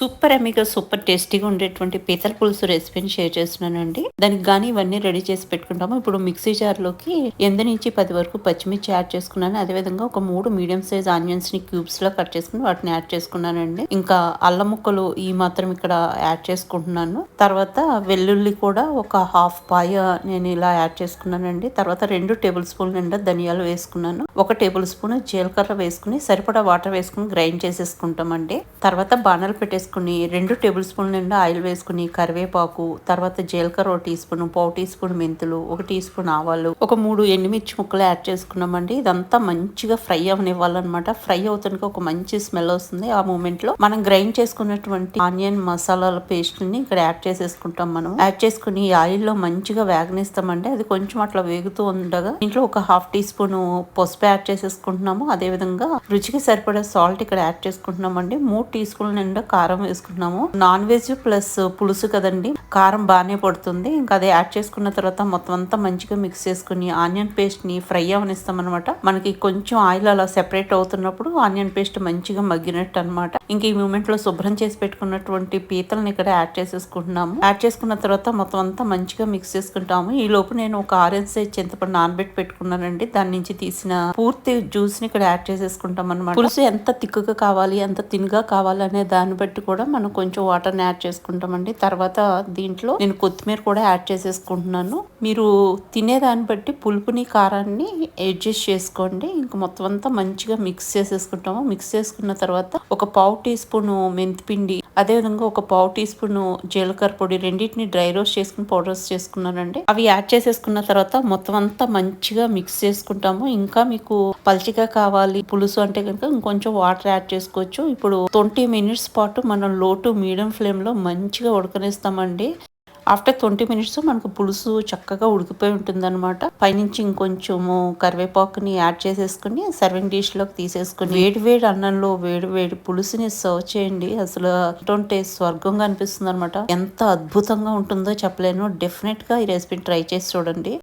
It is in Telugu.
సూపర్ అమిగా సూపర్ టేస్టీగా ఉండేటువంటి పీతల పులుసు రెసిపీని షేర్ చేస్తున్నానండి. దానికి కానీ ఇవన్నీ రెడీ చేసి పెట్టుకుంటాము. ఇప్పుడు మిక్సీ జార్లోకి ఎనిమిది నుంచి పది వరకు పచ్చిమిర్చి యాడ్ చేసుకున్నాను. అదేవిధంగా ఒక మూడు మీడియం సైజ్ ఆనియన్స్ని క్యూబ్స్లో కట్ చేసుకుని వాటిని యాడ్ చేసుకున్నానండి. ఇంకా అల్లం ముక్కలు ఈ మాత్రం ఇక్కడ యాడ్ చేసుకుంటున్నాను. తర్వాత వెల్లుల్లి కూడా ఒక హాఫ్ పాయ నేను ఇలా యాడ్ చేసుకున్నానండి. తర్వాత రెండు టేబుల్ స్పూన్ నిండా ధనియాలు వేసుకున్నాను. ఒక టేబుల్ స్పూన్ జీలకర్ర వేసుకుని సరిపడా వాటర్ వేసుకుని గ్రైండ్ చేసేసుకుంటామండి. తర్వాత బాణాలు పెట్టేసుకుని వేసుకుని రెండు టేబుల్ స్పూన్ నిండా ఆయిల్ వేసుకుని కరివేపాకు తర్వాత జీలకర్ర ఒక టీ స్పూన్ పావు టీ స్పూన్ మెంతులు ఒక టీ స్పూన్ ఆవాలు ఒక మూడు ఎండుమిర్చి ముక్కలు యాడ్ చేసుకున్నామండి. ఇదంతా మంచిగా ఫ్రై అవనివ్వాలన్నమాట. ఫ్రై అవుతానికి ఒక మంచి స్మెల్ వస్తుంది. ఆ మూమెంట్లో మనం గ్రైండ్ చేసుకున్నటువంటి ఆనియన్ మసాలాల పేస్ట్ని ఇక్కడ యాడ్ చేసేసుకుంటాం మనం. యాడ్ చేసుకుని ఆయిల్లో మంచిగా వేగనిస్తామండి. అది కొంచెం అట్లా వేగుతూ ఉండగా ఇంట్లో ఒక హాఫ్ టీ స్పూన్ పసుపు యాడ్ చేసేసుకుంటున్నాము. అదే విధంగా రుచికి సరిపడే సాల్ట్ ఇక్కడ యాడ్ చేసుకుంటున్నామండి. మూడు టీ స్పూన్ నిండా కారం కారం వేసుకుంటున్నాము. నాన్ వెజ్ ప్లస్ పులుసు కదండి. కారం బాగానే పడుతుంది. ఇంకా అది యాడ్ చేసుకున్న తర్వాత మొత్తం అంతా మంచిగా మిక్స్ చేసుకుని ఆనియన్ పేస్ట్ని ఫ్రై అవనిస్తాం అనమాట మనకి కొంచెం ఆయిల్ అలా సెపరేట్ అవుతున్నప్పుడు ఆనియన్ పేస్ట్ మంచిగా మగ్గినట్టు అనమాట ఇంక ఈ మూమెంట్లో శుభ్రం చేసి పెట్టుకున్నటువంటి పీతల్ని ఇక్కడ యాడ్ చేసేసుకుంటున్నాము. యాడ్ చేసుకున్న తర్వాత మొత్తం అంతా మంచిగా మిక్స్ చేసుకుంటాము. ఈ లోపు నేను ఒక ఆరెంజ్ సైజ్ చింతపండు నానబెట్టి పెట్టుకున్నానండి. దాని నుంచి తీసిన పూర్తి జ్యూస్ని ఇక్కడ యాడ్ చేసేసుకుంటాం అనమాట పులుసు ఎంత తిక్కుగా కావాలి ఎంత తిన్గా కావాలి అనే దాన్ని బట్టి కూడా మనం కొంచెం వాటర్ని యాడ్ చేసుకుంటామండి. తర్వాత దీంట్లో నేను కొత్తిమీర కూడా యాడ్ చేసేసుకుంటున్నాను. మీరు తినేదాన్ని బట్టి పులుపుని కారాన్ని అడ్జస్ట్ చేసుకోండి. ఇంక మొత్తం అంతా మంచిగా మిక్స్ చేసేసుకుంటాము. మిక్స్ చేసుకున్న తర్వాత ఒక పావు టీ స్పూన్ మెంతిపిండి అదేవిధంగా ఒక పావు టీ స్పూన్ జీలకర్ర పొడి రెండింటిని డ్రై రోస్ట్ చేసుకుని పౌడర్స్ చేసుకున్నానండి. అవి యాడ్ చేసేసుకున్న తర్వాత మొత్తం అంతా మంచిగా మిక్స్ చేసుకుంటాము. ఇంకా మీకు పల్చిగా కావాలి పులుసు అంటే కనుక ఇంకొంచెం వాటర్ యాడ్ చేసుకోవచ్చు. ఇప్పుడు ట్వంటీ మినిట్స్ పాటు మనం లో టు మీడియం ఫ్లేమ్లో మంచిగా ఉడకనిస్తామండి. ఆఫ్టర్ ట్వంటీ మినిట్స్ మనకు పులుసు చక్కగా ఉడికిపోయి ఉంటుంది అనమాట పైనుంచి ఇంకొంచెము కరివేపాకుని యాడ్ చేసేసుకుని సర్వింగ్ డిష్లోకి తీసేసుకుని వేడి వేడి అన్నంలో వేడి వేడి పులుసుని సర్వ్ చేయండి. అసలు అటువంటి స్వర్గంగా అనిపిస్తుంది అనమాట ఎంత అద్భుతంగా ఉంటుందో చెప్పలేను. డెఫినెట్గా ఈ రెసిపీ ట్రై చేసి చూడండి.